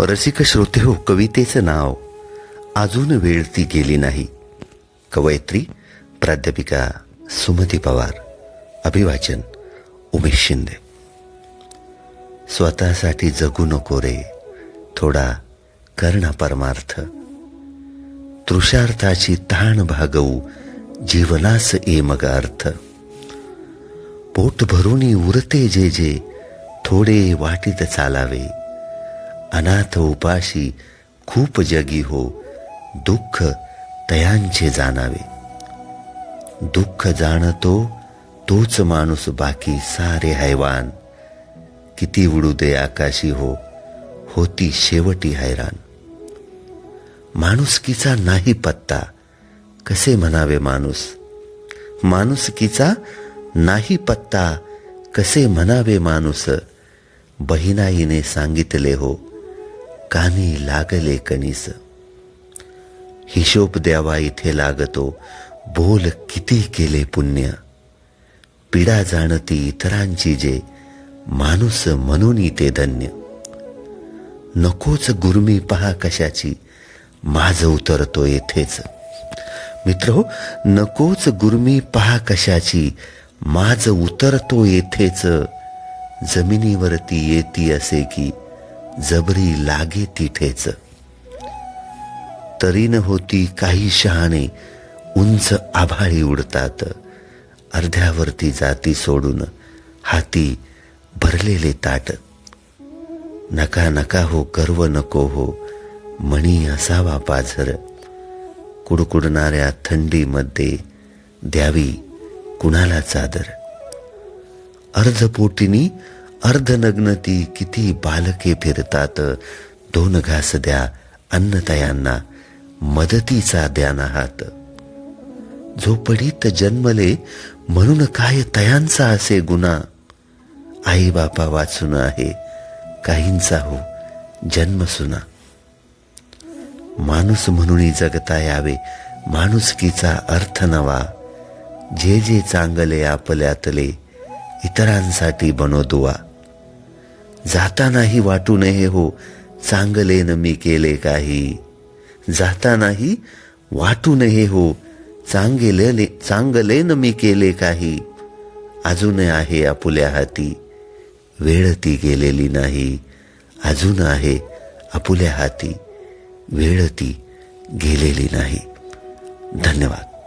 रसिक श्रोते हो कवितेचं नाव. अजून वेळ ती गेली नाही. कवयित्री प्राध्यापिका सुमती पवार. अभिवाचन उमेश शिंदे. स्वतःसाठी जगू नको रे. थोडा कर्ण परमार्थ. तृषार्थाची ताण भागवू जीवनास ए मग अर्थ. पोट भरूनी उरते जे जे थोडे वाटीत चालावे. अनाथ उपाशी खूप जगी हो दुःख तयांचे जाणावे. दुःख जाणतो तोच माणूस बाकी सारे हैवान. किती उडू दे आकाशी हो होती शेवटी हैराण माणुसकीचा नाही पत्ता कसे म्हणावे माणूस? माणुसकीचा नाही पत्ता कसे म्हणावे माणूस? बहिणाईने सांगितले हो कानी लागले कणीस. हिशोब द्यावा इथे लागतो बोल किती केले पुण्य. पिडा जाणती इतरांची जे माणूस म्हणून ते धन्य. नकोच गुरमी पहा कशाची माझ उतरतो येथेच. मित्र हो नकोच गुरमी पहा कशाची माझ उतरतो येथेच. जमिनीवरती येती असे की जबरी लागे तिथेच तरी न होती काही शहाणे उंच आभाळी उडतात. अर्ध्यावरती जाती सोडून हाती भरलेले ताट. नका नका हो गर्व नको हो मणी असावा पाझर. कुडकुडणाऱ्या थंडीमध्ये द्यावी कुणाला चादर? अर्धपोटीनी अर्धनग्न ती किती बालके फिरतात. दोन घास द्या अन्नतयांना मदतीचा द्याना हात. झोपडीत जन्मले म्हणून काय तयांचा असे गुन्हा? आई बापा वाचून आहे काहींचा हो जन्म सुना. माणूस म्हणून जगता यावे माणुसकीचा अर्थ नवा. जे जे चांगले आपल्यातले इतरांसाठी बनो दुवा. जातानाही वाटू नये हो चांगले न मी केले काही. जातानाही वाटू नये हो चांगले चांगले न मी केले काही. अजून आहे आपुल्या हाती वेळ ती गेलेली नाही. अजून आहे आपुल्या हाती वेळ ती गेलेली नाही. धन्यवाद.